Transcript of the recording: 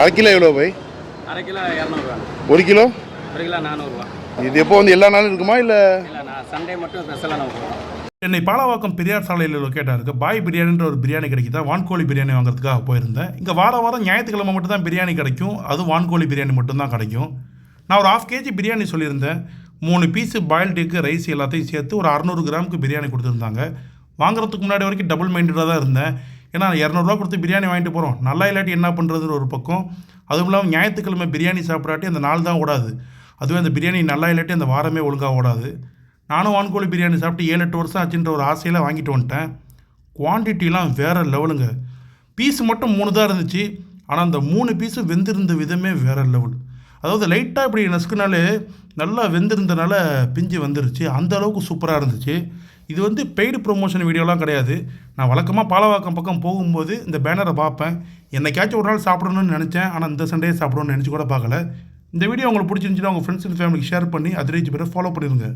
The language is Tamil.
அரை கிலோ எவ்வளோ பை அரை கிலோ இரநூறுவா. ஒரு கிலோ? ஒரு கிலோ நானூறுரூவா இது எப்போ வந்து எல்லா நாளும் இருக்குமா இல்லை? இல்லை நான் சண்டே மட்டும் ஸ்பெஷலாக நம்ம சென்னை பாலவாக்கம் பெரியார் சாலையில் லொக்கேட்டாக இருக்குது பாய் பிரியாணின்ற ஒரு பிரியாணி கிடைக்குதா? வான்கோழி பிரியாணி வாங்குறதுக்காக போயிருந்தேன். இங்கே வார வாரம் ஞாயிற்றுக்கிழமை மட்டும் தான் பிரியாணி கிடைக்கும். அதுவும் வான்கோழி பிரியாணி மட்டும்தான் கிடைக்கும். நான் ஒரு ஆஃப் கேஜி பிரியாணி சொல்லியிருந்தேன். மூணு பீஸு பாயில்டு எக்கு ரைஸ் எல்லாத்தையும் சேர்த்து ஒரு அறநூறு கிராமுக்கு பிரியாணி கொடுத்துருந்தாங்க. வாங்குறதுக்கு முன்னாடி வரைக்கும் டபுள் மைண்டடாக தான் இருந்தேன். ஏன்னா இரநூறுவா கொடுத்து பிரியாணி வாங்கிட்டு போகிறோம் நல்லா இல்லாட்டி என்ன பண்ணுறதுன்னு ஒரு பக்கம். அதுவும் இல்லாமல் ஞாயிற்றுக்கிழமை பிரியாணி சாப்பிடாட்டி அந்த நாள் தான் ஓடாது. அதுவே அந்த பிரியாணி நல்லா இல்லாட்டி அந்த வாரமே ஒழுங்காக ஓடாது. நானும் வான்கோழி பிரியாணி சாப்பிட்டு ஏழு எட்டு வருஷம் ஆச்சுன்ற ஒரு ஆசையில் வாங்கிட்டு வந்துட்டேன். குவான்டிட்டிலாம் வேறு லெவலுங்க. பீஸ் மட்டும் மூணு தான் இருந்துச்சு. ஆனால் அந்த மூணு பீஸும் வெந்திருந்த விதமே வேறு லெவல். அதாவது லைட்டாக இப்படி நசுக்குனாலே நல்லா வெந்திருந்தனால பிஞ்சு வந்துருச்சு. அந்த அளவுக்கு சூப்பராக இருந்துச்சு. இது வந்து பெய்டு ப்ரொமோஷன் வீடியோலாம் கிடையாது. நான் வழக்கமாக பாலவாக்கம் பக்கம் போகும்போது இந்த பேனரை பார்ப்பேன். என்னைக்காச்சும் ஒரு நாள் சாப்பிடணும்னு நினச்சேன். ஆனால் இந்த சண்டே சாப்பிடணும்னு நினச்சி கூட பார்க்கல. இந்த வீடியோ உங்களுக்கு பிடிச்சிருந்துச்சுன்னா உங்கள் ஃப்ரெண்ட்ஸ் அண்ட் ஃபேமிலிக்கு ஷேர் பண்ணி அதை ரீச் பேரை ஃபாலோ பண்ணிடுங்க